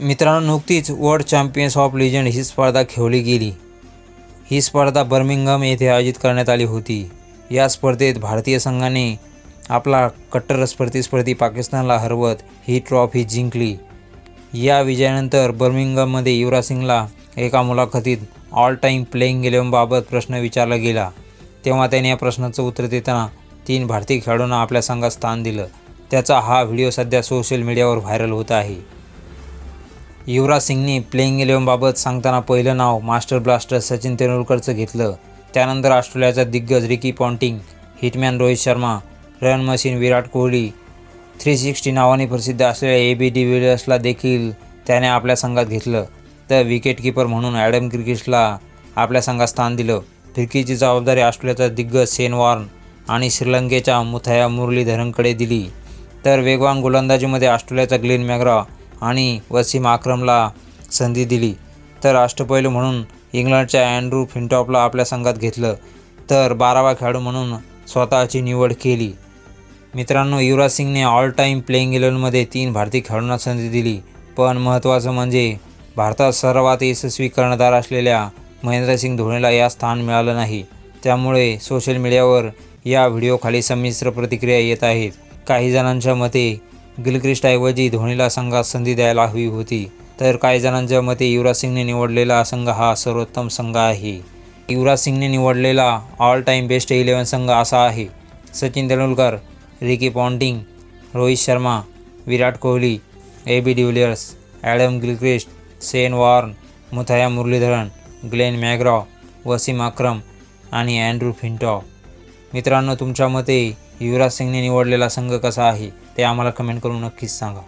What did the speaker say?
मित्रांनो नुकतीच world champions of legend ही स्पर्धा खेळली गेली. ही स्पर्धा बर्मिंगहम येथे आयोजित करण्यात आली होती. या स्पर्धेत भारतीय संघाने आपला कट्टर प्रतिस्पर्धी पाकिस्तानला हरवत ही ट्रॉफी जिंकली. या विजयानंतर बर्मिंगममध्ये युवराज सिंगला एका मुलाखतीत ऑल टाईम प्लेईंग इलेवनबाबत प्रश्न विचारला गेला. तेव्हा त्याने या प्रश्नाचं उत्तर देताना तीन भारतीय खेळाडूंना आपल्या संघात स्थान दिलं. त्याचा हा व्हिडिओ सध्या सोशल मीडियावर व्हायरल होत आहे. युवराज सिंगने प्लेईंग इलेव्हनबाबत सांगताना पहिलं नाव मास्टर ब्लास्टर सचिन तेंडुलकरचं घेतलं. त्यानंतर ऑस्ट्रेलियाचा दिग्गज Ricky Ponting hitman Rohit Sharma run machine Virat Kohli three sixty नावाने प्रसिद्ध असलेल्या ए बी डिव्हिलियर्सला देखील त्याने आपल्या संघात घेतलं. तर विकेटकीपर म्हणून ॲडम क्रिकेटला आपल्या संघात स्थान दिलं. फिरकीची जबाबदारी ऑस्ट्रेलियाचा दिग्गज सेन वॉर्न आणि श्रीलंकेच्या मुथाया मुरलीधरनकडे दिली. तर वेगवान गोलंदाजीमध्ये ऑस्ट्रेलियाचा ग्लेन मॅग्रा आणि वसीम आक्रमला संधी दिली. तर अष्टपैलू म्हणून इंग्लंडच्या अँड्रू फिंटॉपला आपल्या संघात घेतलं. तर बारावा खेळाडू म्हणून स्वतःची निवड केली. मित्रांनो युवराज सिंगने ऑल टाईम प्लेईंग इलेव्हनमध्ये तीन भारतीय खेळाडूंना संधी दिली. पण महत्त्वाचं म्हणजे भारतात सर्वात यशस्वी कर्णधार असलेल्या महेंद्रसिंग धोनीला या स्थान मिळालं नाही. त्यामुळे सोशल मीडियावर या व्हिडिओखाली संमिश्र प्रतिक्रिया येत आहेत. काही जणांच्या मते गिलक्रिस्टऐवजी धोनीला संघात संधी द्यायला हवी होती. तर काही जणांच्या मते युवराज सिंगने निवडलेला संघ हा सर्वोत्तम संघ आहे. युवराज सिंगने निवडलेला ऑल टाईम बेस्ट इलेव्हन संघ असा आहे. Sachin Tendulkar Ricky Ponting Rohit Sharma Virat Kohli A B de Villiers Adam Gilchrist Shane Warne Muttiah Muralitharan Glenn McGrath Wasim Akram आणि अँड्रू फिंटॉ. मित्रांनो तुमच्या मते युवराज सिंगने निवडलेला संघ कसा आहे ते आम्हाला कमेंट करून नक्कीच सांगा.